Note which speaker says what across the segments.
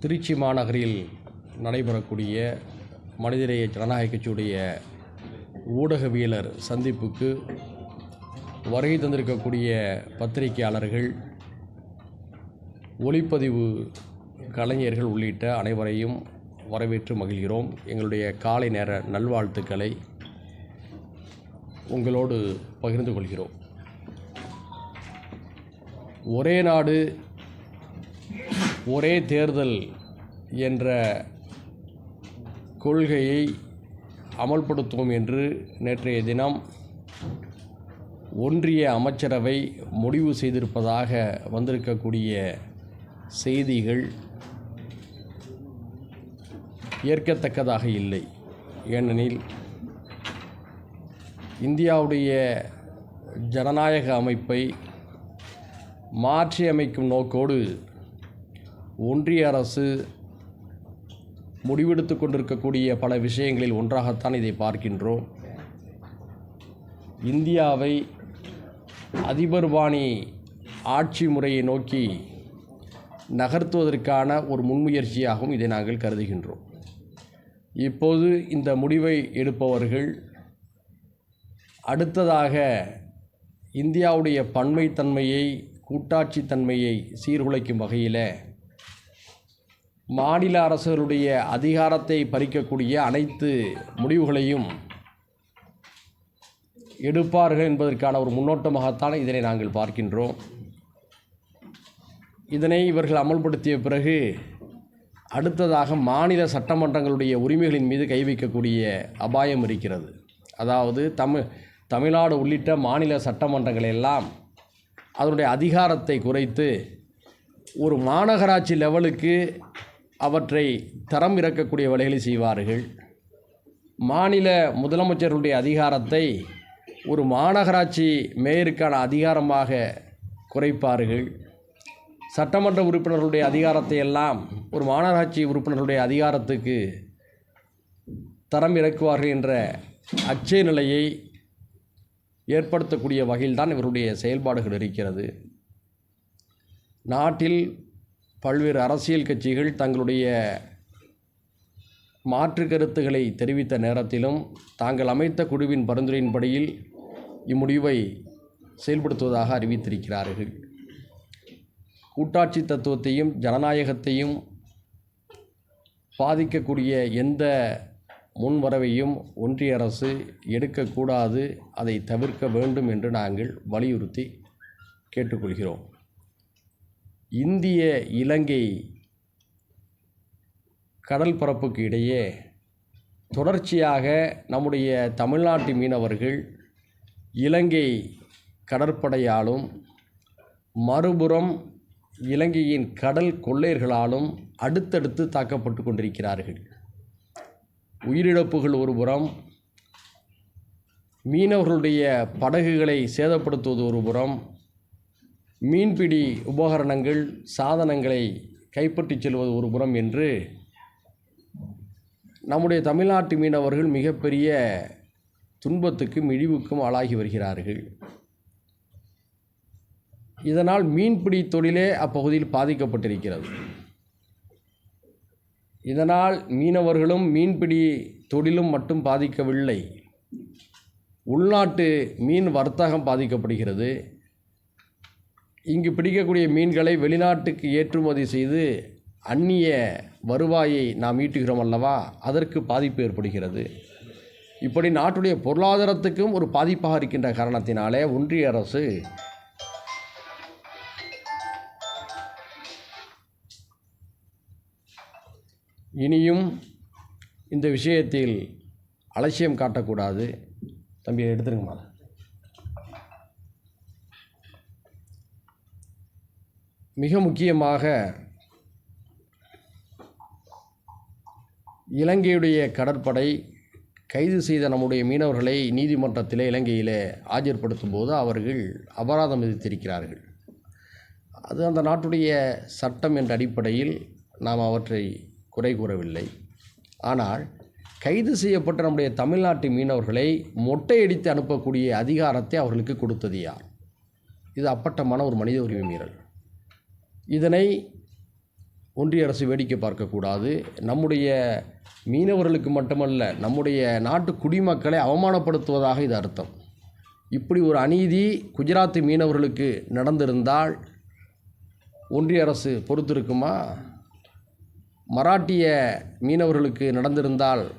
Speaker 1: திருச்சி மாநகரில் நடைபெறக்கூடிய மனிதநேய ஜனநாயக கட்சியுடைய ஊடகவியலர் சந்திப்புக்கு வருகை தந்திருக்கக்கூடிய பத்திரிகையாளர்கள் ஒளிப்பதிவு கலைஞர்கள் உள்ளிட்ட அனைவரையும் வரவேற்று மகிழ்கிறோம். எங்களுடைய காலை நேர நல்வாழ்த்துக்களை உங்களோடு பகிர்ந்து கொள்கிறோம். ஒரே நாடு ஒரே தேர்தல் என்ற கொள்கையை அமல்படுத்துவோம் என்று நேற்றைய தினம் ஒன்றிய அமைச்சரவை முடிவு செய்திருப்பதாக வந்திருக்கக்கூடிய செய்திகள் ஏற்கத்தக்கதாக இல்லை. ஏனெனில் இந்தியாவுடைய ஜனநாயக அமைப்பை மாற்றி அமைக்கும் நோக்கோடு ஒன்றிய அரசு முடிவெடுத்து கொண்டிருக்கக்கூடிய பல விஷயங்களில் ஒன்றாகத்தான் இதை பார்க்கின்றோம். இந்தியாவை அதிபர்பாணி ஆட்சி முறையை நோக்கி நகர்த்துவதற்கான ஒரு முன்முயற்சியாகவும் இதை நாங்கள் கருதுகின்றோம். இப்போது இந்த முடிவை எடுப்பவர்கள் அடுத்ததாக இந்தியாவுடைய பன்மைத்தன்மையை கூட்டாட்சித்தன்மையை சீர்குலைக்கும் வகையில் மாநில அரசுகளுடைய அதிகாரத்தை பறிக்கக்கூடிய அனைத்து முடிவுகளையும் எடுப்பார்கள் என்பதற்கான ஒரு முன்னோட்டமாகத்தான் இதனை நாங்கள் பார்க்கின்றோம். இதனை இவர்கள் அமல்படுத்திய பிறகு அடுத்ததாக மாநில சட்டமன்றங்களுடைய உரிமைகளின் மீது கை வைக்கக்கூடிய அபாயம் இருக்கிறது. அதாவது தமிழ் தமிழ்நாடு உள்ளிட்ட மாநில சட்டமன்றங்கள் எல்லாம் அதனுடைய அதிகாரத்தை குறைத்து ஒரு மாநகராட்சி லெவலுக்கு அவற்றை தரம் இறக்கக்கூடிய வேலைகளை செய்வார்கள். மாநில முதலமைச்சர்களுடைய அதிகாரத்தை ஒரு மாநகராட்சி மேயருக்கான அதிகாரமாக குறைப்பார்கள். சட்டமன்ற உறுப்பினர்களுடைய அதிகாரத்தை எல்லாம் ஒரு மாநகராட்சி உறுப்பினர்களுடைய அதிகாரத்துக்கு தரம் இறக்குவார்கள் என்ற அச்சய நிலையை ஏற்படுத்தக்கூடிய வகையில் தான் இவருடைய செயல்பாடுகள் இருக்கிறது. நாட்டில் பல்வேறு அரசியல் கட்சிகள் தங்களுடைய மாற்று கருத்துக்களை தெரிவித்த நேரத்திலும் தாங்கள் அமைத்த குழுவின் பரிந்துரையின்படியில் இம்முடிவை செயல்படுத்துவதாக அறிவித்திருக்கிறார்கள். கூட்டாட்சி தத்துவத்தையும் ஜனநாயகத்தையும் பாதிக்கக்கூடிய எந்த முன்வரவையும் ஒன்றிய அரசு எடுக்கக்கூடாது அதை தவிர்க்க வேண்டும் என்று நாங்கள் வலியுறுத்தி கேட்டுக்கொள்கிறோம். இந்திய இலங்கை கடல் பரப்புக்கு இடையே தொடர்ச்சியாக நம்முடைய தமிழ்நாட்டு மீனவர்கள் இலங்கை கடற்படையாலும் மறுபுறம் இலங்கையின் கடல் கொள்ளையர்களாலும் அடுத்தடுத்து தாக்கப்பட்டு கொண்டிருக்கிறார்கள். உயிரிழப்புகள் ஒருபுறம் மீனவர்களுடைய படகுகளை சேதப்படுத்துவது ஒருபுறம் மீன்பிடி உபகரணங்கள் சாதனங்களை கைப்பற்றிச் செல்வது ஒருபுறம் என்று நம்முடைய தமிழ்நாட்டு மீனவர்கள் மிகப்பெரிய துன்பத்துக்கும் இழிவுக்கும் ஆளாகி வருகிறார்கள். இதனால் மீன்பிடி தொழிலே அப்பகுதியில் பாதிக்கப்பட்டிருக்கிறது. இதனால் மீனவர்களும் மீன்பிடி தொழிலும் மட்டும் பாதிக்கவில்லை. உள்நாட்டு மீன் வர்த்தகம் பாதிக்கப்படுகிறது. இங்கு பிடிக்கக்கூடிய மீன்களை வெளிநாட்டுக்கு ஏற்றுமதி செய்து அந்நிய வருவாயை நாம் ஈட்டுகிறோம் அல்லவா? அதற்கு பாதிப்பு ஏற்படுகிறது. இப்படி நாட்டுடைய பொருளாதாரத்துக்கும் ஒரு பாதிப்பாக இருக்கின்ற காரணத்தினாலே ஒன்றிய அரசு இனியும் இந்த விஷயத்தில் அலட்சியம் காட்டக்கூடாது. தம்பி எடுத்துருங்கம்மா. மிக முக்கியமாக இலங்கையுடைய கடற்படை கைது செய்த நம்முடைய மீனவர்களை நீதிமன்றத்திலே இலங்கையிலே ஆஜர்படுத்தும் போது அவர்கள் அபராதம் விதித்திருக்கிறார்கள். அது அந்த நாட்டுடைய சட்டம் என்ற அடிப்படையில் நாம் அவற்றை குறை கூறவில்லை. ஆனால் கைது செய்யப்பட்ட நம்முடைய தமிழ்நாட்டு மீனவர்களை மொட்டையடித்து அனுப்பக்கூடிய அதிகாரத்தை அவர்களுக்கு கொடுத்தது யார்? இது அப்பட்டமான ஒரு மனித உரிமை மீறல். இதனை ஒன்றிய அரசு வேடிக்கை பார்க்கக்கூடாது. நம்முடைய மீனவர்களுக்கு மட்டுமல்ல நம்முடைய நாட்டு குடிமக்களை அவமானப்படுத்துவதாக இது அர்த்தம். இப்படி ஒரு அநீதி குஜராத் மீனவர்களுக்கு நடந்திருந்தால் ஒன்றிய அரசு பொறுத்திருக்குமா? மராட்டிய மீனவர்களுக்கு நடந்திருந்தால்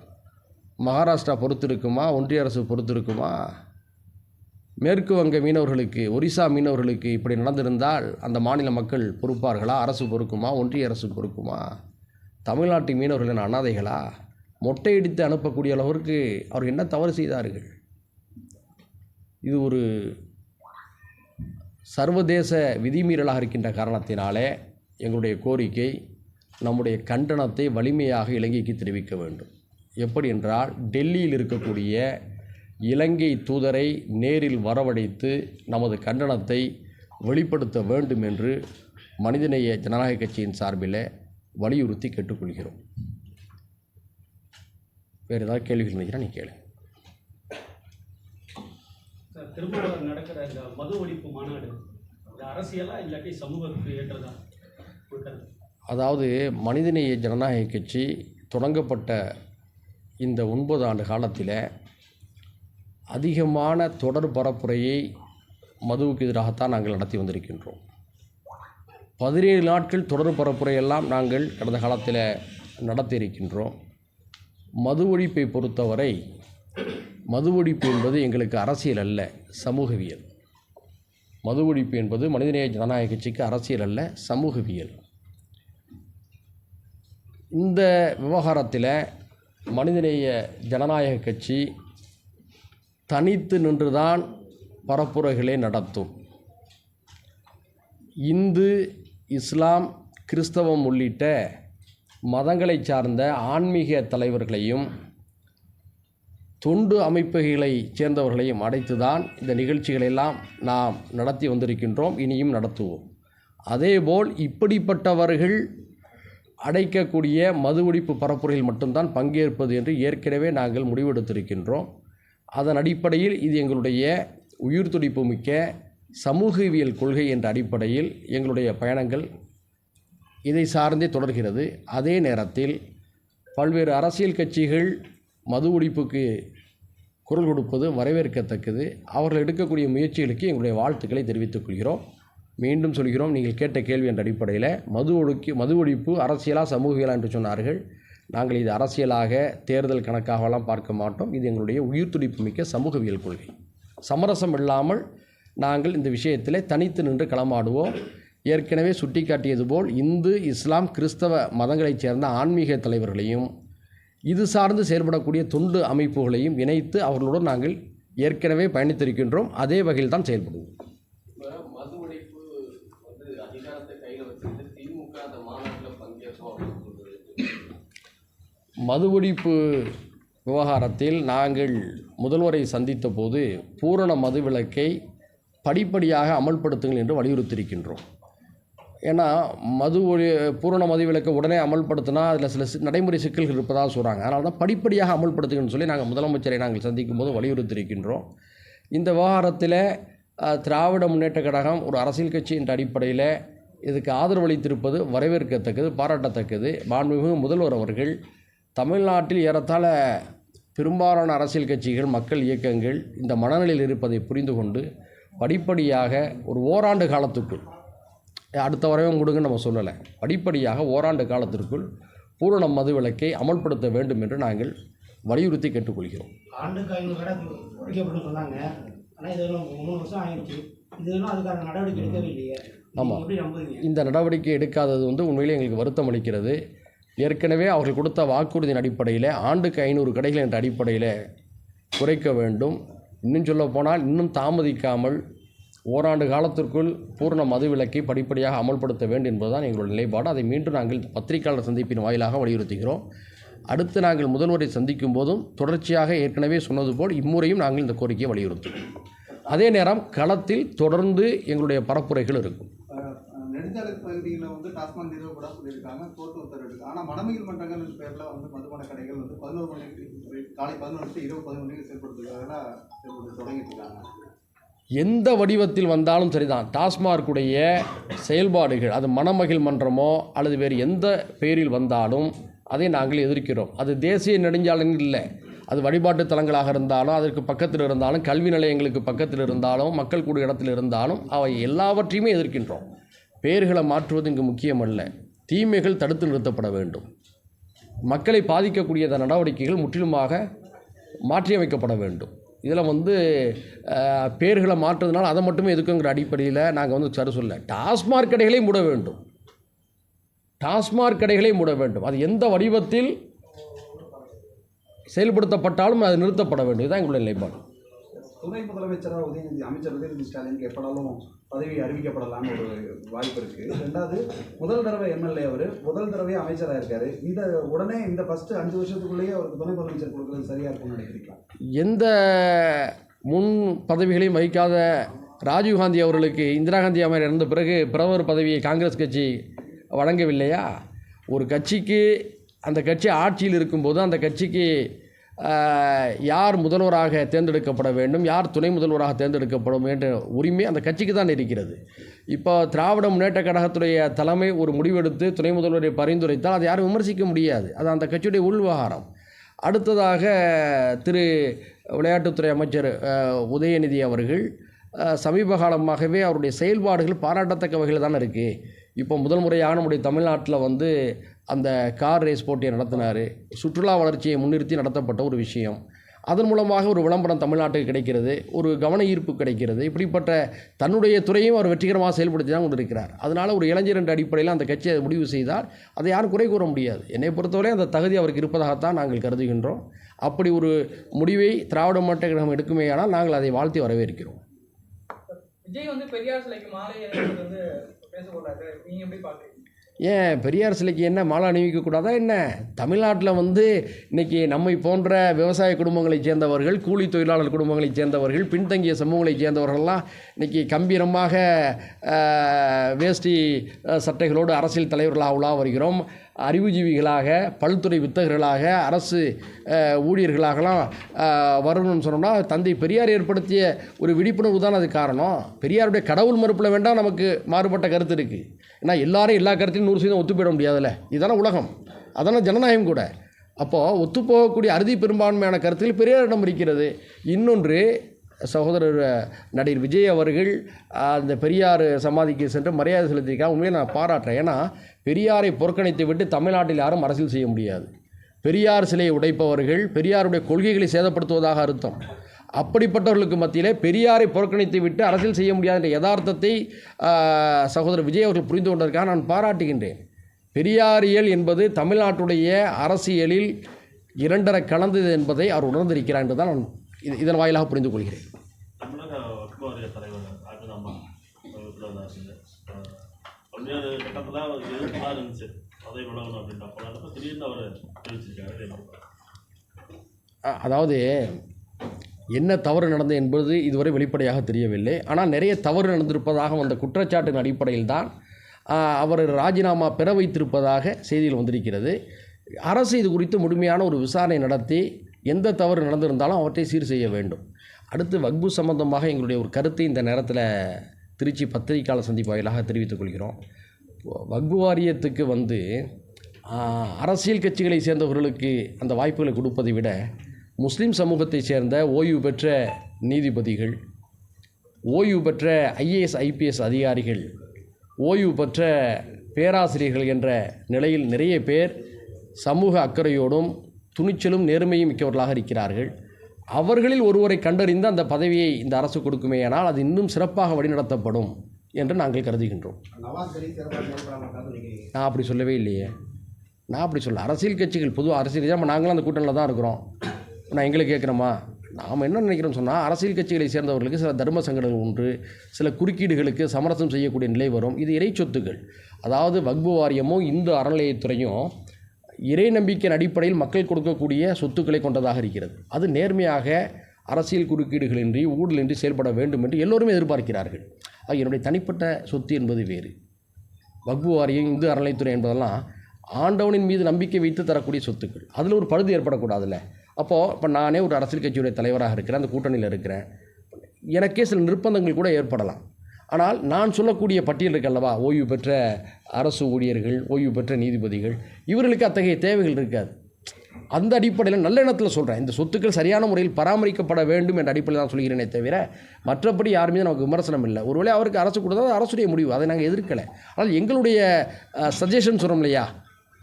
Speaker 1: மகாராஷ்டிரா பொறுத்திருக்குமா? ஒன்றிய அரசு பொறுத்திருக்குமா? மேற்கு வங்க மீனவர்களுக்கு ஒரிசா மீனவர்களுக்கு இப்படி நடந்திருந்தால் அந்த மாநில மக்கள் பொறுப்பார்களா? அரசு பொறுக்குமா? ஒன்றிய அரசு பொறுக்குமா? தமிழ்நாட்டு மீனவர்களின் அனாதைகளா? மொட்டையடித்து அனுப்பக்கூடிய அளவிற்கு அவர் என்ன தவறு செய்தார்கள்? இது ஒரு சர்வதேச விதிமீறலாக இருக்கின்ற காரணத்தினாலே எங்களுடைய கோரிக்கை நம்முடைய கண்டனத்தை வலிமையாக இலங்கைக்கு தெரிவிக்க வேண்டும். எப்படி என்றால் டெல்லியில் இருக்கக்கூடிய இலங்கை தூதரை நேரில் வரவழைத்து நமது கண்டனத்தை வெளிப்படுத்த வேண்டும் என்று மனிதநேய ஜனநாயக கட்சியின் சார்பில் வலியுறுத்தி கேட்டுக்கொள்கிறோம். வேறு ஏதாவது கேள்விகள் இருந்துச்சுன்னா நீ கேளு
Speaker 2: சார் திருமாவளவன் நடக்கிற இந்த மது ஒழிப்பு மாநாடு இது அரசியலா இல்லாட்டி சமூகத்துக்கு ஏற்றதா? உங்க கருத்து?
Speaker 1: அதாவது மனிதநேய ஜனநாயக கட்சி தொடங்கப்பட்ட இந்த ஒன்பது ஆண்டு காலத்தில் அதிகமான தொடர் பரப்புரையை மதுவுக்கு எதிராகத்தான் நாங்கள் நடத்தி வந்திருக்கின்றோம். பதினேழு நாட்கள் தொடர் பரப்புரையெல்லாம் நாங்கள் கடந்த காலத்தில் நடத்தியிருக்கின்றோம் மது ஒழிப்பை பொறுத்தவரை மது ஒழிப்பு என்பது எங்களுக்கு அரசியல் அல்ல சமூகவியல். மது ஒழிப்பு என்பது மனிதநேய ஜனநாயக கட்சிக்கு அரசியல் அல்ல சமூகவியல். இந்த விவகாரத்தில் மனிதநேய ஜனநாயக கட்சி தனித்து நின்றுதான் பரப்புரைகளை நடத்தும். இந்து இஸ்லாம் கிறிஸ்தவம் உள்ளிட்ட மதங்களைச் சார்ந்த ஆன்மீக தலைவர்களையும் தொண்டு அமைப்புகளைச் சேர்ந்தவர்களையும் அடைத்துதான் இந்த நிகழ்ச்சிகளெல்லாம் நாம் நடத்தி வந்திருக்கின்றோம் இனியும் நடத்துவோம். அதேபோல் இப்படிப்பட்டவர்கள் அடைக்கக்கூடிய மது ஒழிப்பு பரப்புரையில் மட்டும்தான் பங்கேற்பது என்று ஏற்கனவே நாங்கள் முடிவெடுத்திருக்கின்றோம். அதன் அடிப்படையில் இது எங்களுடைய உயிர் துடிப்பு மிக்க சமூகவியல் கொள்கை என்ற அடிப்படையில் எங்களுடைய பயணங்கள் இதை சார்ந்தே தொடர்கிறது. அதே நேரத்தில் பல்வேறு அரசியல் கட்சிகள் மது ஒழிப்புக்கு குரல் கொடுப்பது வரவேற்கத்தக்கது. அவர்கள் எடுக்கக்கூடிய முயற்சிகளுக்கு எங்களுடைய வாழ்த்துக்களை தெரிவித்துக் கொள்கிறோம். மீண்டும் சொல்கிறோம் நீங்கள் கேட்ட கேள்வி என்ற அடிப்படையில் மது ஒழுக்கி மது ஒழிப்பு அரசியலா சமூகியலா என்று சொன்னார்கள். நாங்கள் இது அரசியலாக தேர்தல் கணக்காகலாம் பார்க்க மாட்டோம். இது எங்களுடைய உயிர் துடிப்பு மிக்க சமூகவியல் கொள்கை. சமரசம் இல்லாமல் நாங்கள் இந்த விஷயத்தில் தனித்து நின்று களமாடுவோம். ஏற்கனவே சுட்டிக்காட்டியது போல் இந்து இஸ்லாம் கிறிஸ்தவ மதங்களைச் சேர்ந்த ஆன்மீக தலைவர்களையும் இது சார்ந்து செயல்படக்கூடிய தொண்டு அமைப்புகளையும் இணைத்து அவர்களுடன் நாங்கள் ஏற்கனவே பயணித்திருக்கின்றோம். அதே வகையில் தான் செயல்படுவோம்
Speaker 3: மது ஒழிப்பு
Speaker 1: விவகாரத்தில் நாங்கள் முதல்வரை சந்தித்த போது பூரண மதுவிலக்கை படிப்படியாக அமல்படுத்துங்கள் என்று வலியுறுத்தியிருக்கின்றோம். ஏன்னா மது ஒழி பூரண மதுவிலக்கை உடனே அமல்படுத்தினா அதில் சில சி- நடைமுறை சிக்கல்கள் இருப்பதாக சொல்கிறாங்க அதனால தான் படிப்படியாக அமல்படுத்துங்கன்னு சொல்லி நாங்கள் முதலமைச்சரை நாங்கள் சந்திக்கும் போது வலியுறுத்தியிருக்கின்றோம். இந்த விவகாரத்தில் திராவிட முன்னேற்ற கழகம் ஒரு அரசியல் கட்சி என்ற அடிப்படையில் இதுக்கு ஆதரவளித்திருப்பது வரவேற்கத்தக்கது பாராட்டத்தக்கது. மாண்புமிகு முதல்வர் அவர்கள் தமிழ்நாட்டில் ஏறத்தாழ பெரும்பாலான அரசியல் கட்சிகள் மக்கள் இயக்கங்கள் இந்த மனநிலையில் இருப்பதை புரிந்து கொண்டு படிப்படியாக ஒரு ஓராண்டு காலத்துக்குள் அடுத்த வரையும் கொடுங்க நம்ம சொல்லலை. படிப்படியாக ஓராண்டு காலத்திற்குள் பூரண மதுவிலக்கை அமல்படுத்த வேண்டும் என்று நாங்கள் வலியுறுத்தி கேட்டுக்கொள்கிறோம். ஆமாம். இந்த நடவடிக்கை எடுக்காதது வந்து உண்மையிலே எங்களுக்கு வருத்தம் அளிக்கிறது. ஏற்கனவே அவர்கள் கொடுத்த வாக்குறுதியின் அடிப்படையில் ஆண்டுக்கு ஐநூறு கடைகள் என்ற அடிப்படையில் குறைக்க வேண்டும். இன்னும் சொல்ல போனால் இன்னும் தாமதிக்காமல் ஓராண்டு காலத்திற்குள் பூரண மதுவிலக்கை படிப்படியாக அமல்படுத்த வேண்டும் என்பதுதான் எங்களுடைய நிலைப்பாடு. அதை மீண்டும் நாங்கள் பத்திரிகையாளர் சந்திப்பின் வாயிலாக வலியுறுத்துகிறோம். அடுத்து நாங்கள் முதல்வரை சந்திக்கும் போதும் தொடர்ச்சியாக ஏற்கனவே சொன்னது போல் இம்முறையும் நாங்கள் இந்த கோரிக்கையை வலியுறுத்துவோம் அதே நேரம் களத்தில் தொடர்ந்து எங்களுடைய பரப்புரைகள் இருக்கும்.
Speaker 4: நெடுஞ்சாலை பகுதியில் வந்து டாஸ்மாக் நிறுவப்பட சொல்லியிருக்காங்க கோர்ட் உத்தரவு ஆனால் மடமையில் மன்றங்கள் பேரில் வந்து மதுபான கடைகள் வந்து பதினோரு மணிக்கு காலை பதினொன்று டு இரவு பதினொன்று மணிக்கு செயல்படுத்துறதுக்காக தொடங்கிட்டு இருக்காங்க.
Speaker 1: எந்த வடிவத்தில் வந்தாலும் சரிதான். டாஸ்மார்க்குடைய செயல்பாடுகள் அது மணமகிழ் மன்றமோ அல்லது வேறு எந்த பெயரில் வந்தாலும் அதை நாங்கள் எதிர்க்கிறோம். அது தேசிய நெடுஞ்சாலைன்னு இல்லை. அது வழிபாட்டு தலங்களாக இருந்தாலும் அதற்கு பக்கத்தில் இருந்தாலும் கல்வி நிலையங்களுக்கு பக்கத்தில் இருந்தாலும் மக்கள் கூடும் இடத்தில் இருந்தாலும் அவை எல்லாவற்றையுமே எதிர்க்கின்றோம். பெயர்களை மாற்றுவது இங்கு முக்கியமல்ல. தீமைகள் தடுத்து நிறுத்தப்பட வேண்டும். மக்களை பாதிக்கக்கூடிய அந்த நடவடிக்கைகள் முற்றிலுமாக மாற்றியமைக்கப்பட வேண்டும். இதில் வந்து பேர்களை மாற்றுறதுனால அதை மட்டுமே எதுக்குங்கிற அடிப்படையில் நாங்கள் வந்து சரி சொல்ல டாஸ்மார்க் கடைகளை மூட வேண்டும். டாஸ்மார்க் கடைகளை மூட வேண்டும். அது எந்த வடிவத்தில் செயல்படுத்தப்பட்டாலும் அது நிறுத்தப்பட வேண்டும். இதுதான் எங்களுடைய நிலைப்பாடு.
Speaker 5: துணை முதலமைச்சராக உதயநிதி அமைச்சர் உதயநிதி ஸ்டாலினுக்கு எப்படாலும் பதவி அறிவிக்கப்படலாம்னு ஒரு வாய்ப்பு இருக்குது ரெண்டாவது முதல் தடவை எம்எல்ஏ அவர் முதல் தடவை அமைச்சராக இருக்கார். இந்த உடனே இந்த ஃபஸ்ட்டு அஞ்சு வருஷத்துக்குள்ளேயே அவருக்கு துணை முதலமைச்சர் கொடுக்குறது சரியாக இருக்கும்னு நினைக்கிறீங்களா?
Speaker 1: எந்த முன் பதவிகளையும் வகிக்காத ராஜீவ்காந்தி அவர்களுக்கு இந்திரா காந்தி அம்மையார் இறந்த பிறகு பிரதமர் பதவியை காங்கிரஸ் கட்சி வழங்கவில்லையா? ஒரு கட்சிக்கு அந்த கட்சி ஆட்சியில் இருக்கும்போது அந்த கட்சிக்கு யார் முதல்வராக தேர்ந்தெடுக்கப்பட வேண்டும் யார் துணை முதல்வராக தேர்ந்தெடுக்கப்படும் என்ற உரிமை அந்த கட்சிக்கு தான் இருக்கிறது. இப்போ திராவிட முன்னேற்ற கழகத்துடைய தலைமை ஒரு முடிவெடுத்து துணை முதல்வரை பரிந்துரைத்தால் அதை யாரும் விமர்சிக்க முடியாது. அது அந்த கட்சியுடைய உள்விவகாரம். அடுத்ததாக திரு விளையாட்டுத்துறை அமைச்சர் உதயநிதி அவர்கள் சமீப காலமாகவே அவருடைய செயல்பாடுகள் பாராட்டத்தக்க வகையில் தானே இருக்குது இப்போ முதல் முறையாக நம்முடைய தமிழ்நாட்டில் வந்து அந்த கார் ரேஸ் போட்டியை நடத்தினார். சுற்றுலா வளர்ச்சியை முன்னிறுத்தி நடத்தப்பட்ட ஒரு விஷயம். அதன் மூலமாக ஒரு விளம்பரம் தமிழ்நாட்டுக்கு கிடைக்கிறது. ஒரு கவன ஈர்ப்பு கிடைக்கிறது. இப்படிப்பட்ட தன்னுடைய துறையும் அவர் வெற்றிகரமாக செயல்படுத்தி தான் கொண்டிருக்கிறார். அதனால் ஒரு இளைஞர் என்ற அடிப்படையில் அந்த கட்சி அதை முடிவு செய்தால் அதை யாரும் குறை கூற முடியாது. என்னை பொறுத்தவரை அந்த தகுதி அவருக்கு இருப்பதாகத்தான் நாங்கள் கருதுகின்றோம். அப்படி ஒரு முடிவை திராவிட முன்னேற்ற கழகம் எடுக்குமேயானால் நாங்கள் அதை வாழ்த்தி வரவேற்கிறோம்.
Speaker 6: விஜய் வந்து பெரியார் சிலைக்கு மாலை வந்து பேசக்கூடாது நீங்கள் எப்படி பார்க்குறீங்க?
Speaker 1: ஏன் பெரியார் சிலைக்கு என்ன மாலை அணிவிக்கக்கூடாதா என்ன? தமிழ்நாட்டில் வந்து இன்னைக்கு நம்மை போன்ற விவசாய குடும்பங்களைச் சேர்ந்தவர்கள் கூலி தொழிலாளர் குடும்பங்களைச் சேர்ந்தவர்கள் பின்தங்கிய சமூகங்களைச் சேர்ந்தவர்கள்லாம் இன்றைக்கி கம்பீரமாக வேஷ்டி சட்டைகளோடு அரசியல் தலைவர்களாக உலா வருகிறோம் அறிவுஜீவிகளாக பல்துறை வித்தகர்களாக அரசு ஊழியர்களாகலாம் வரணும்னு சொன்னோம்னா தந்தை பெரியார் ஏற்படுத்திய ஒரு விழிப்புணர்வு தான் அது காரணம். பெரியாருடைய கடவுள் மறுப்பில் வேண்டாம் நமக்கு மாறுபட்ட கருத்து இருக்குது ஏன்னா எல்லாரும் எல்லா கருத்தையும் நூறு சதவீதம் ஒத்து போயிட முடியாதுல்ல. இதுதானே உலகம். அதான ஜனநாயகம் கூட. அப்போது ஒத்துப்போகக்கூடிய அறுதி பெரும்பான்மையான கருத்தில் பெரியாரிடம் இருக்கிறது. இன்னொன்று சகோதரர் நடிகர் விஜய் அவர்கள் அந்த பெரியார் சமாதிக்கு சென்று மரியாதை செலுத்தியிருக்காங்க. உண்மையை நான் பாராட்டுறேன். ஏன்னா பெரியாரை புறக்கணித்து விட்டு தமிழ்நாட்டில் யாரும் அரசியல் செய்ய முடியாது. பெரியார் சிலையை உடைப்பவர்கள் பெரியாருடைய கொள்கைகளை சேதப்படுத்துவதாக அர்த்தம். அப்படிப்பட்டவர்களுக்கு மத்தியிலே பெரியாரை புறக்கணித்து விட்டு அரசியல் செய்ய முடியாது என்ற யதார்த்தத்தை சகோதரர் விஜய் அவர்கள் புரிந்து கொண்டதற்காக நான் பாராட்டுகின்றேன். பெரியாரியல் என்பது தமிழ்நாட்டுடைய அரசியலில் இரண்டரை கலந்தது என்பதை அவர் உணர்ந்திருக்கிறார் என்று தான் நான் இது- இதன் வாயிலாக புரிந்து கொள்கிறேன் அதாவது என்ன தவறு நடந்தது என்பது இதுவரை வெளிப்படையாக தெரியவில்லை. ஆனால் நிறைய தவறு நடந்திருப்பதாக வந்த குற்றச்சாட்டின் அடிப்படையில் தான் அவர் ராஜினாமா பெற வைத்திருப்பதாக செய்தியில் வந்திருக்கிறது. அரசு இது குறித்து முழுமையான ஒரு விசாரணை நடத்தி எந்த தவறு நடந்திருந்தாலும் அவற்றை சீர் செய்ய வேண்டும். அடுத்து வக்பு சம்பந்தமாக எங்களுடைய ஒரு கருத்தை இந்த நேரத்தில் திருச்சி பத்திரிகையாளர் சந்திப்பு வாயிலாக தெரிவித்துக் கொள்கிறோம். வக்பு வாரியத்துக்கு வந்து அரசியல் கட்சிகளை சேர்ந்தவர்களுக்கு அந்த வாய்ப்புகளை கொடுப்பதை விட முஸ்லீம் சமூகத்தை சேர்ந்த ஓய்வு பெற்ற நீதிபதிகள் ஓய்வு பெற்ற ஐஏஎஸ் ஐபிஎஸ் அதிகாரிகள் ஓய்வு பெற்ற பேராசிரியர்கள் என்ற நிலையில் நிறைய பேர் சமூக அக்கறையோடும் துணிச்சலும் நேர்மையும் மிக்கவர்களாக இருக்கிறார்கள். அவர்களில் ஒருவரை கண்டறிந்து அந்த பதவியை இந்த அரசு கொடுக்குமே ஆனால் அது இன்னும் சிறப்பாக வழிநடத்தப்படும் என்று நாங்கள் கருதுகின்றோம். நான் அப்படி சொல்லவே இல்லையே. நான் அப்படி சொல்ல அரசியல் கட்சிகள் பொதுவாக அரசியல் நம்ம நாங்களும் அந்த கூட்டணியில் தான் இருக்கிறோம். நான் எங்களுக்கு கேட்குறோமா நாம் என்ன நினைக்கிறோம்னு சொன்னால் அரசியல் கட்சிகளை சேர்ந்தவர்களுக்கு சில தர்ம சங்கடங்கள் உண்டு சில குறுக்கீடுகளுக்கு சமரசம் செய்யக்கூடிய நிலை வரும். இது இறை சொத்துக்கள் அதாவது வக்பு வாரியமும் இந்து அறநிலையத்துறையும் இறை நம்பிக்கையின் அடிப்படையில் மக்கள் கொடுக்கக்கூடிய சொத்துக்களை கொண்டதாக இருக்கிறது. அது நேர்மையாக அரசியல் குறுக்கீடுகளின்றி ஊழலின்றி செயல்பட வேண்டும் என்று எல்லோருமே எதிர்பார்க்கிறார்கள். அது என்னுடைய தனிப்பட்ட சொத்து என்பது வேறு. வக்பு வாரியம் இந்து அறநிலைத்துறை என்பதெல்லாம் ஆண்டவனின் மீது நம்பிக்கை வைத்து தரக்கூடிய சொத்துக்கள். அதில் ஒரு பழுது ஏற்படக்கூடாதுல்ல. அப்போது இப்போ நானே ஒரு அரசியல் கட்சியுடைய தலைவராக இருக்கிறேன் அந்த கூட்டணியில் இருக்கிறேன். எனக்கே சில நிர்பந்தங்கள் கூட ஏற்படலாம். ஆனால் நான் சொல்லக்கூடிய பட்டியல் இருக்கல்லவா ஓய்வு பெற்ற அரசு ஊழியர்கள் ஓய்வு பெற்ற நீதிபதிகள் இவர்களுக்கு அத்தகைய தேவைகள் இருக்காது. அந்த அடிப்படையில் நல்ல எண்ணத்தில் சொல்கிறேன் இந்த சொத்துக்கள் சரியான முறையில் பராமரிக்கப்பட வேண்டும் என்ற அடிப்படையில் தான் சொல்கிறேனே தவிர மற்றபடி யாருமே நமக்கு விமர்சனம் இல்லை. ஒருவேளை அவருக்கு அரசு கொடுத்தா அரசுடைய முடிவு. அதை நாங்கள் எதிர்க்கலை. ஆனால் எங்களுடைய சஜஷன் சொல்கிறோம் இல்லையா?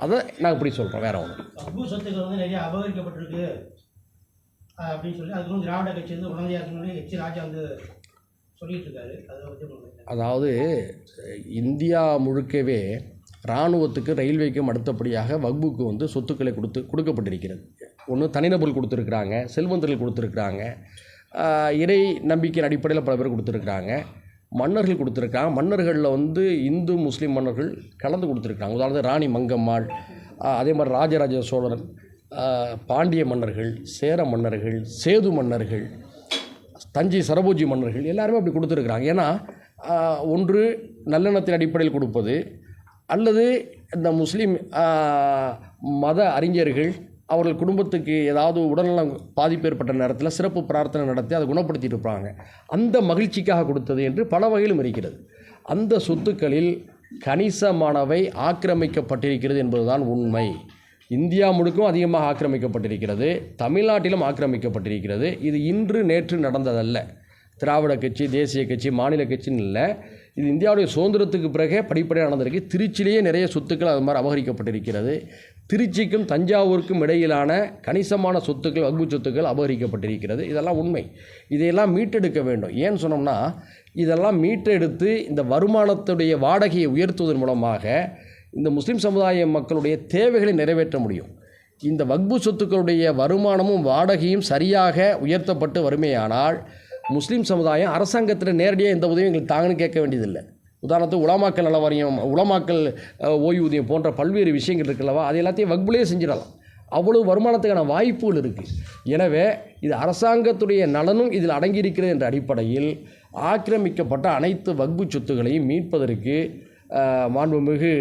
Speaker 1: அதை நாங்கள் இப்படி சொல்கிறோம் வேற ஒன்று
Speaker 7: சொத்துக்கள் வந்து நிறைய அபகரிக்கப்பட்டிருக்கு. அப்படின்னு சொல்லி அதுக்கு திராவிட கட்சி வந்து உடனடியாக எச். ராஜா வந்து
Speaker 1: அதாவது இந்தியா முழுக்கவே இராணுவத்துக்கு ரயில்வேக்கும் அடுத்தபடியாக வக்புக்கு வந்து சொத்துக்களை கொடுத்து கொடுக்கப்பட்டிருக்கிறது. ஒன்று தனிநபர்கள் கொடுத்துருக்குறாங்க செல்வந்தர்கள் கொடுத்துருக்குறாங்க இறை நம்பிக்கையின் அடிப்படையில் பல பேர் கொடுத்துருக்குறாங்க. மன்னர்கள் கொடுத்துருக்காங்க மன்னர்களில் வந்து இந்து முஸ்லீம் மன்னர்கள் கலந்து கொடுத்துருக்காங்க உதாரணத்துக்கு ராணி மங்கம்மாள் அதே மாதிரி ராஜராஜ சோழன் பாண்டிய மன்னர்கள் சேர மன்னர்கள் சேது மன்னர்கள் தஞ்சை சரபோஜி மன்னர்கள் எல்லாருமே அப்படி கொடுத்துருக்குறாங்க. ஏன்னா ஒன்று நல்லெண்ணத்தின் அடிப்படையில் கொடுப்பது அல்லது இந்த முஸ்லீம் மத அறிஞர்கள் அவர்கள் குடும்பத்துக்கு ஏதாவது உடல்நலம் பாதிப்பு ஏற்பட்ட நேரத்தில் சிறப்பு பிரார்த்தனை நடத்தி அதை குணப்படுத்திட்டு இருப்பாங்க. அந்த மகிழ்ச்சிக்காக கொடுத்தது என்று பல வகையிலும் இருக்கிறது. அந்த சொத்துக்களில் கணிசமானவை ஆக்கிரமிக்கப்பட்டிருக்கிறது என்பதுதான் உண்மை. இந்தியா முழுக்கும் அதிகமாக ஆக்கிரமிக்கப்பட்டிருக்கிறது. தமிழ்நாட்டிலும் ஆக்கிரமிக்கப்பட்டிருக்கிறது. இது இன்று நேற்று நடந்ததல்ல. திராவிட கட்சி தேசிய கட்சி மாநில கட்சின்னு இல்லை. இது இந்தியாவுடைய சுதந்திரத்துக்கு பிறகே படிப்படியாக நடந்திருக்கு. திருச்சியிலேயே நிறைய சொத்துக்கள் அது மாதிரி அபகரிக்கப்பட்டிருக்கிறது. திருச்சிக்கும் தஞ்சாவூருக்கும் இடையிலான கணிசமான சொத்துக்கள் வகுப்பு சொத்துக்கள் அபகரிக்கப்பட்டிருக்கிறது. இதெல்லாம் உண்மை. இதையெல்லாம் மீட்டெடுக்க வேண்டும். ஏன்னு சொன்னோம்னா இதெல்லாம் மீட்டெடுத்து இந்த வருமானத்துடைய வாடகையை உயர்த்துவதன் மூலமாக இந்த முஸ்லீம் சமுதாய மக்களுடைய தேவைகளை நிறைவேற்ற முடியும். இந்த வக்பு சொத்துக்களுடைய வருமானமும் வாடகையும் சரியாக உயர்த்தப்பட்டு வருமேயானால் முஸ்லீம் சமுதாயம் அரசாங்கத்தில் நேரடியாக எந்த உதவியும் எங்களுக்கு தாங்கன்னு கேட்க வேண்டியதில்லை. உதாரணத்துக்கு உலமாக்கல் நலவாரியம் உலமாக்கல் ஓய்வூதியம் போன்ற பல்வேறு விஷயங்கள் இருக்குல்லவா அது எல்லாத்தையும் வக்புலேயே செஞ்சிடலாம். அவ்வளவு வருமானத்துக்கான வாய்ப்புகள் இருக்குது எனவே இது அரசாங்கத்துடைய நலனும் இதில் அடங்கியிருக்கிறது என்ற அடிப்படையில் ஆக்கிரமிக்கப்பட்ட அனைத்து வக்பு சொத்துக்களையும் மீட்பதற்கு மாண்புமிகு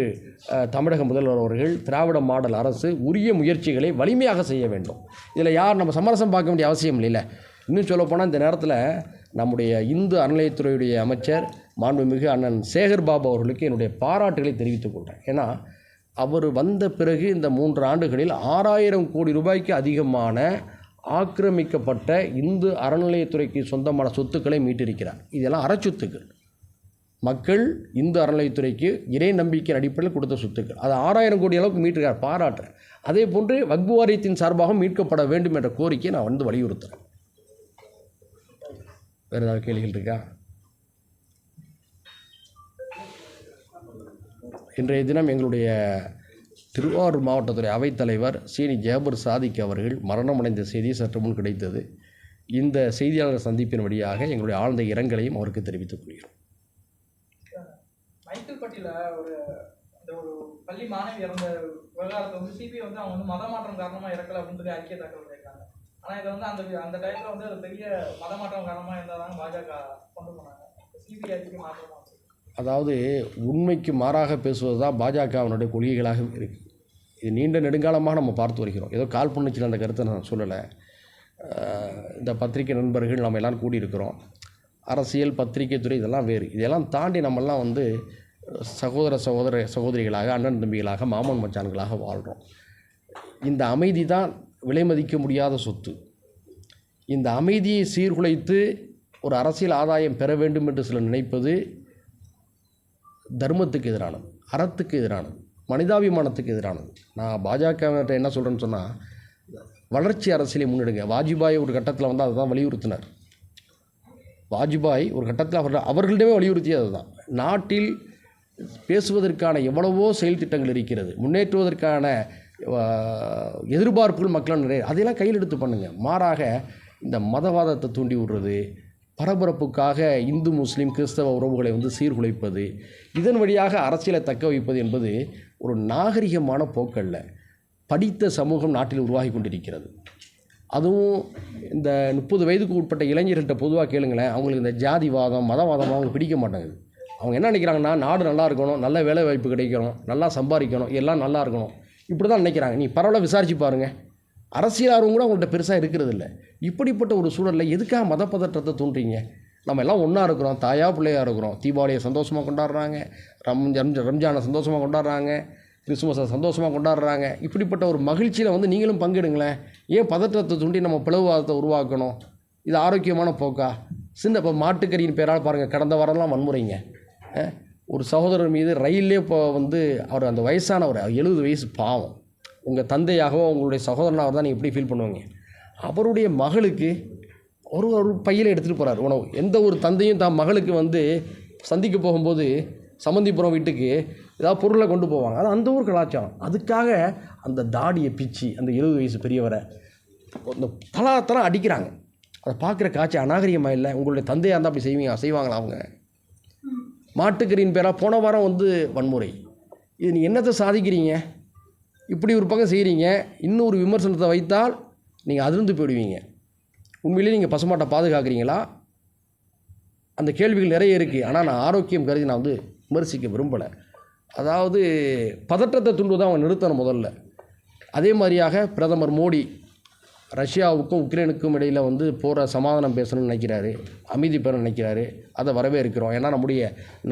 Speaker 1: தமிழக முதல்வர் அவர்கள் திராவிட மாடல் அரசு உரிய முயற்சிகளை வலிமையாக செய்ய வேண்டும். இதில் யார் நம்ம சமரசம் பார்க்க வேண்டிய அவசியம் இல்லைல்ல. இன்னும் சொல்லப்போனால் இந்த நேரத்தில் நம்முடைய இந்து அறநிலையத்துறையுடைய அமைச்சர் மாண்புமிகு அண்ணன் சேகர் பாபு அவர்களுக்கு என்னுடைய பாராட்டுகளை தெரிவித்துக் கொள்கிறேன் ஏன்னா அவர் வந்த பிறகு இந்த மூன்று ஆண்டுகளில் ஆறாயிரம் கோடி ரூபாய்க்கு அதிகமான ஆக்கிரமிக்கப்பட்ட இந்து அறநிலையத்துறைக்கு சொந்தமான சொத்துக்களை மீட்டிருக்கிறார். இதெல்லாம் அறச்சொத்துக்கள். மக்கள் இந்து அறநிலையத்துறைக்கு இறை நம்பிக்கையின் அடிப்படையில் கொடுத்த சொத்துக்கள். அது ஆறாயிரம் கோடி அளவுக்கு மீட்டிருக்கார் பாராட்டுறேன் அதே போன்று வக்பு வாரியத்தின் சார்பாக மீட்கப்பட வேண்டும் என்ற கோரிக்கையை நான் வந்து வலியுறுத்துகிறேன் வேறு ஏதாவது கேள்விகள் இருக்கா? இன்றைய தினம் எங்களுடைய திருவாரூர் மாவட்டத்துறை அவைத்தலைவர் சீனி ஜேபர் சாதிக் அவர்கள் மரணமடைந்த செய்தி சற்று முன் கிடைத்தது. இந்த செய்தியாளர் சந்திப்பின் வழியாக எங்களுடைய ஆழ்ந்த இரங்கலையும் அவருக்கு தெரிவித்துக் கொள்கிறோம்.
Speaker 6: மைக்கேல்பட்டியில் ஒரு அந்த ஒரு பள்ளி மாணவி இறந்த விவகாரத்தை வந்து சிபிஐ வந்து அவங்க வந்து மத மாற்றம் காரணமாக இறக்கல அப்படின்னு சொல்லி அறிக்கை தாக்கல் பண்ணியிருக்காங்க. ஆனால் இதை வந்து அந்த அந்த டைமில் வந்து அது பெரிய மத மாற்றம் காரணமாக இருந்தாலும் பாஜக கொண்டு போனாங்க. சிபிஐ அறிக்கை மாற்றம்
Speaker 1: அதாவது உண்மைக்கு மாறாக பேசுவது தான் பாஜகவினுடைய கொள்கைகளாக இருக்குது இது நீண்ட நெடுங்காலமாக நம்ம பார்த்து வருகிறோம். ஏதோ கால் காழ்ப்புணர்ச்சியில் அந்த கருத்தை நான் சொல்லலை. இந்த பத்திரிகை நண்பர்கள் நம்ம எல்லாம் கூடியிருக்கிறோம். அரசியல் பத்திரிகை துறை இதெல்லாம் வேறு. இதெல்லாம் தாண்டி நம்மெல்லாம் வந்து சகோதர சகோதர சகோதரிகளாக அண்ணன் தம்பிகளாக மாமன் மச்சான்களாக வாழ்கிறோம் இந்த அமைதி தான் விலை மதிக்க முடியாத சொத்து. இந்த அமைதியை சீர்குலைத்து ஒரு அரசியல் ஆதாயம் பெற வேண்டும் என்று சிலர் நினைப்பது தர்மத்துக்கு எதிரானது அறத்துக்கு எதிரானது மனிதாபிமானத்துக்கு எதிரானது. நான் பாஜகவினர்கிட்ட என்ன சொல்கிறேன்னு சொன்னால் வளர்ச்சி அரசியலை முன்னெடுங்க. வாஜ்பாய் ஒரு கட்டத்தில் வந்து அதை தான் வலியுறுத்தினார். வாஜ்பாய் ஒரு கட்டத்தில் அவர் அவர்களிடமே வலியுறுத்தியது அதுதான். நாட்டில் பேசுவதற்கான எவ்வளவோ செயல் திட்டங்கள் இருக்கிறது. முன்னேற்றுவதற்கான எதிர்பார்ப்புகள் மக்கள் நிறைய அதையெல்லாம் கையில் எடுத்து பண்ணுங்கள் மாறாக இந்த மதவாதத்தை தூண்டி விடுறது பரபரப்புக்காக இந்து முஸ்லீம் கிறிஸ்தவ உறவுகளை வந்து சீர்குலைப்பது இதன் வழியாக அரசியலை தக்க வைப்பது என்பது ஒரு நாகரிகமான போக்கல்ல. படித்த சமூகம் நாட்டில் உருவாகி கொண்டிருக்கிறது. அதுவும் இந்த முப்பது வயதுக்கு உட்பட்ட இளைஞர்கள்ட்ட பொதுவாக கேளுங்களேன் அவங்களுக்கு இந்த ஜாதிவாதம் மதவாதம் அவங்களுக்கு பிடிக்க மாட்டேங்குது அவங்க என்ன நினைக்கிறாங்கன்னா நாடு நல்லா இருக்கணும் நல்ல வேலை வாய்ப்பு கிடைக்கணும் நல்லா சம்பாதிக்கணும் எல்லாம் நல்லா இருக்கணும். இப்படி தான் நினைக்கிறாங்க. நீ பரவாயில்ல விசாரிச்சு பாருங்கள் அரசியல் ஆர்வம் கூட அவங்கள்ட்ட பெருசாக இருக்கிறது இல்லை இப்படிப்பட்ட ஒரு சூழலில் எதுக்காக மத பதற்றத்தை தூண்டுறீங்க? நம்ம எல்லாம் ஒன்றா இருக்கிறோம் தாயா பிள்ளையாக இருக்கிறோம். தீபாவளியை சந்தோஷமாக கொண்டாடுறாங்க ரம் ரம்ஜானை சந்தோஷமாக கொண்டாடுறாங்க கிறிஸ்துமஸை சந்தோஷமாக கொண்டாடுறாங்க. இப்படிப்பட்ட ஒரு மகிழ்ச்சியில் வந்து நீங்களும் பங்கிடுங்களேன். ஏன் பதற்றத்தை தூண்டி நம்ம பிளவுவாதத்தை உருவாக்கணும்? இது ஆரோக்கியமான போக்கா? சின்ன இப்போ மாட்டுக்கறியின் பேரால் பாருங்கள் கடந்த வாரம்லாம் வன்முறைங்க. ஒரு சகோதரர் மீது ரயிலே இப்போ வந்து அவர் அந்த வயசானவர் எழுபது வயசு பாவம். உங்கள் தந்தையாகவோ உங்களுடைய சகோதரனாக தான் நீங்கள் எப்படி ஃபீல் பண்ணுவீங்க? அவருடைய மகளுக்கு ஒரு ஒரு பையில் எடுத்துகிட்டு போகிறார் உணவு. எந்த ஒரு தந்தையும் தான் மகளுக்கு வந்து சந்திக்க போகும்போது சம்மந்திபுரம் வீட்டுக்கு ஏதாவது பொருளை கொண்டு போவாங்க. அது அந்த ஊர் கலாச்சாரம். அதுக்காக அந்த தாடியை பிச்சு அந்த எழுபது வயசு பெரியவரை இந்த தலாத்தலாம் அடிக்கிறாங்க. அதை பார்க்குற காட்சி அநாகரிகமாக இல்லை? உங்களுடைய தந்தையாக இருந்தால் அப்படி செய்வீங்க செய்வாங்களா அவங்க? மாட்டுக்கறியின் பேராக போன வாரம் வந்து வன்முறை. இது நீ என்னத்தை சாதிக்கிறீங்க? இப்படி ஒரு பக்கம் செய்கிறீங்க இன்னொரு விமர்சனத்தை வைத்தால் நீங்கள் அதிர்ந்து போயிடுவீங்க. உண்மையிலேயே நீங்கள் பசுமாட்டை பாதுகாக்கிறீங்களா? அந்த கேள்விகள் நிறைய இருக்குது ஆனால் நான் ஆரோக்கியம் கருதி நான் வந்து விமர்சிக்க விரும்பலை. அதாவது பதற்றத்தை தூண்டுவதை அவன் நிறுத்தணும் முதல்ல. அதே மாதிரியாக பிரதமர் மோடி ரஷ்யாவுக்கும் உக்ரைனுக்கும் இடையில் வந்து போகிற சமாதானம் பேசணும்னு நினைக்கிறாரு. அமைதி பெற நினைக்கிறாரு. அதை வரவேற்கிறோம். ஏன்னா நம்முடைய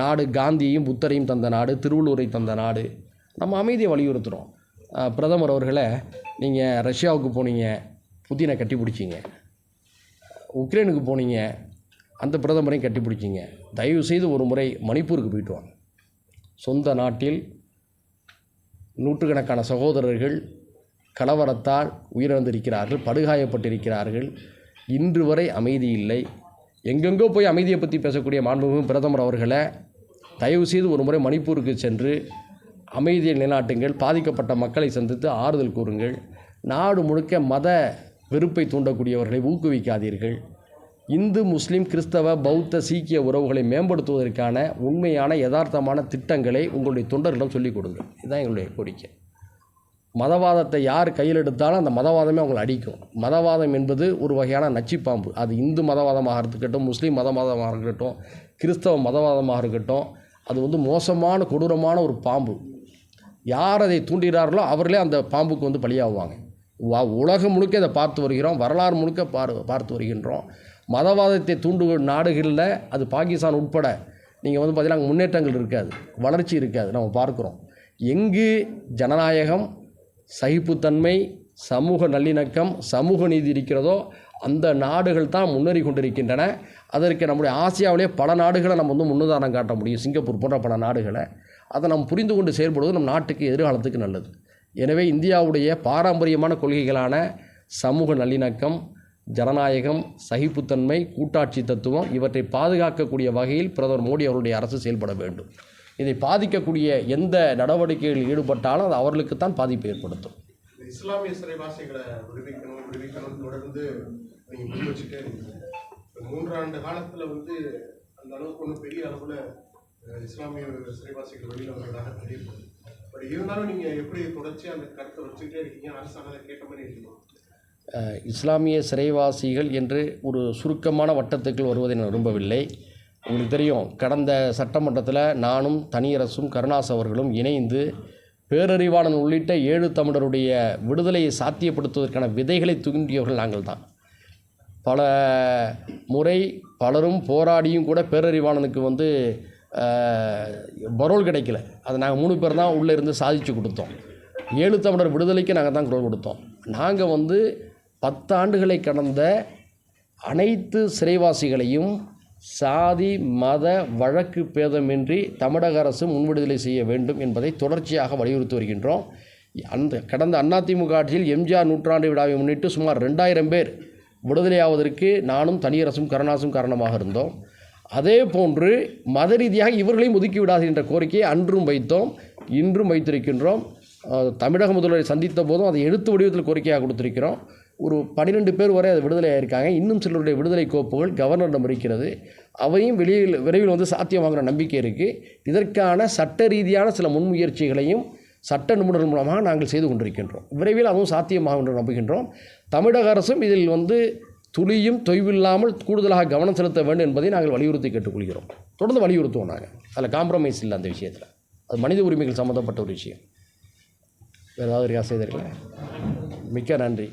Speaker 1: நாடு காந்தியையும் புத்தரையும் தந்த நாடு திருவள்ளூரை தந்த நாடு. நம்ம அமைதியை வலியுறுத்துகிறோம் பிரதமர் அவர்களை நீங்கள் ரஷ்யாவுக்கு போனீங்க புதினை கட்டி பிடிச்சிங்க. உக்ரைனுக்கு போனீங்க அந்த பிரதமரையும் கட்டி பிடிச்சிங்க. தயவுசெய்து ஒரு முறை மணிப்பூருக்கு போயிட்டு வாங்க. சொந்த நாட்டில் நூற்றுக்கணக்கான சகோதரர்கள் கலவரத்தால் உயிரிழந்திருக்கிறார்கள் படுகாயப்பட்டிருக்கிறார்கள். இன்று வரை அமைதி இல்லை. எங்கெங்கோ போய் அமைதியை பற்றி பேசக்கூடிய மாண்புமிகு பிரதமர் அவர்களை தயவு செய்து ஒரு முறை மணிப்பூருக்கு சென்று அமைதியை நிலைநாட்டுங்கள் பாதிக்கப்பட்ட மக்களை சந்தித்து ஆறுதல் கூறுங்கள். நாடு முழுக்க மத வெறுப்பை தூண்டக்கூடியவர்களை ஊக்குவிக்காதீர்கள். இந்து முஸ்லீம் கிறிஸ்தவ பௌத்த சீக்கிய உறவுகளை மேம்படுத்துவதற்கான உண்மையான யதார்த்தமான திட்டங்களை உங்களுடைய தொண்டர்களிடம் சொல்லிக் கொடுங்கள். இதுதான் எங்களுடைய கோரிக்கை. மதவாதத்தை யார் கையில் எடுத்தாலும் அந்த மதவாதமே அவங்களை அடிக்கும். மதவாதம் என்பது ஒரு வகையான நச்சுப்பாம்பு. அது இந்து மதவாதமாக இருக்கட்டும் முஸ்லீம் மதவாதமாக இருக்கட்டும் கிறிஸ்தவ மதவாதமாக இருக்கட்டும் அது வந்து மோசமான கொடூரமான ஒரு பாம்பு. யார் அதை தூண்டுகிறார்களோ அவர்களே அந்த பாம்புக்கு வந்து பலியாகுவாங்க. வா- உலகம் முழுக்க இதை பார்த்து வருகிறோம் வரலாறு முழுக்க பார் பார்த்து வருகின்றோம். மதவாதத்தை தூண்டு நாடுகளில் அது பாகிஸ்தான் உட்பட நீங்கள் வந்து பார்த்தீங்கன்னா முன்னேற்றங்கள் இருக்காது வளர்ச்சி இருக்காது நம்ம பார்க்குறோம். எங்கு ஜனநாயகம் சகிப்புத்தன்மை சமூக நல்லிணக்கம் சமூக நீதி இருக்கிறதோ அந்த நாடுகள் தான் முன்னேறி கொண்டிருக்கின்றன. அதற்கு நம்முடைய ஆசியாவிலே பல நாடுகளை நம்ம வந்து முன்னுதாரணம் காட்ட முடியும். சிங்கப்பூர் போன்ற பல நாடுகளை. அதை நம்ம புரிந்து கொண்டு செயல்படுவது நம் நாட்டுக்கு எதிர்காலத்துக்கு நல்லது. எனவே இந்தியாவுடைய பாரம்பரியமான கொள்கைகளான சமூக நல்லிணக்கம் ஜனநாயகம் சகிப்புத்தன்மை கூட்டாட்சி தத்துவம் இவற்றை பாதுகாக்கக்கூடிய வகையில் பிரதமர் மோடி அவருடைய அரசு செயல்பட வேண்டும். இதை பாதிக்கக்கூடிய எந்த நடவடிக்கைகளில் ஈடுபட்டாலும் அது அவர்களுக்குத்தான் பாதிப்பை ஏற்படுத்தும்.
Speaker 8: இஸ்லாமிய சிறைவாசிகளை விடுவிக்கணும் விடுவிக்கணும் தொடர்ந்து முன் வச்சுட்டே மூன்றாண்டு காலத்துல வந்து அந்த அளவுக்கு ஒன்றும் பெரிய அளவுல இஸ்லாமிய சிறைவாசிகள் வெளியில வந்ததாக தெரியல பட் இருந்தாலும் நீங்க எப்படி தொடர்ச்சியா அந்த கருத்தை வச்சுக்கிட்டே இருக்கீங்க? அரசாங்கம் அதை கேட்ட மாதிரி இருக்கீங்க
Speaker 1: அஹ், இஸ்லாமிய சிறைவாசிகள் என்று ஒரு சுருக்கமான வட்டத்துக்குள் வருவதை நான் விரும்பவில்லை. உங்களுக்கு தெரியும் கடந்த சட்டமன்றத்தில் நானும் தனியரசும் கருணாஸ் அவர்களும் இணைந்து பேரறிவாளன் உள்ளிட்ட ஏழு தமிழருடைய விடுதலையை சாத்தியப்படுத்துவதற்கான விதைகளை தூண்டியவர்கள் நாங்கள் தான். பல முறை பலரும் போராடியும் கூட பேரறிவாளனுக்கு வந்து பரோல் கிடைக்கல. அதை நாங்கள் மூணு பேர் தான் உள்ளே இருந்து சாதிச்சு கொடுத்தோம். ஏழு தமிழர் விடுதலைக்கு நாங்கள் தான் குரல் கொடுத்தோம். நாங்கள் வந்து பத்தாண்டுகளை கடந்த அனைத்து சிறைவாசிகளையும் சாதி மத வழக்கு பேதமின்றி தமிழக அரசு முன்விடுதலை செய்ய வேண்டும் என்பதை தொடர்ச்சியாக வலியுறுத்தி வருகின்றோம். அந்த கடந்த அதிமுக ஆட்சியில் எம்ஜிஆர் நூற்றாண்டு விழாவை முன்னிட்டு சுமார் ரெண்டாயிரம் பேர் விடுதலையாவதற்கு நானும் தனியரசும் கருணாசும் காரணமாக இருந்தோம். அதே போன்று மத ரீதியாக இவர்களையும் ஒதுக்கி விடாது என்ற கோரிக்கையை அன்றும் வைத்தோம். இன்றும் வைத்திருக்கின்றோம். தமிழக முதல்வரை சந்தித்த போதும் அதை எழுத்து வடிவத்தில் கோரிக்கையாக கொடுத்திருக்கிறோம். ஒரு பன்னிரெண்டு பேர் வரை அது விடுதலை ஆயிருக்காங்க இன்னும் சிலருடைய விடுதலை கோப்புகள் கவர்னரிடம் இருக்கிறது. அவையும் வெளியில் விரைவில் வந்து சாத்தியமாகிற நம்பிக்கை இருக்குது இதற்கான சட்ட ரீதியான சில முன்முயற்சிகளையும் சட்ட நிபுணர்கள் மூலமாக நாங்கள் செய்து கொண்டிருக்கின்றோம். விரைவில் அதுவும் சாத்தியமாகும் என்று நம்புகின்றோம். தமிழக அரசும் இதில் வந்து துளியும் தொய்வில்லாமல் கூடுதலாக கவனம் செலுத்த வேண்டும் என்பதை நாங்கள் வலியுறுத்தி கேட்டுக்கொள்கிறோம். தொடர்ந்து வலியுறுத்துவோம் நாங்கள் அதில் காம்ப்ரமைஸ் இல்லை அந்த விஷயத்தில். அது மனித உரிமைகள் சம்மந்தப்பட்ட ஒரு விஷயம். வேறு ஏதாவது ரியா செய்தீர்களா மிக்க நன்றி.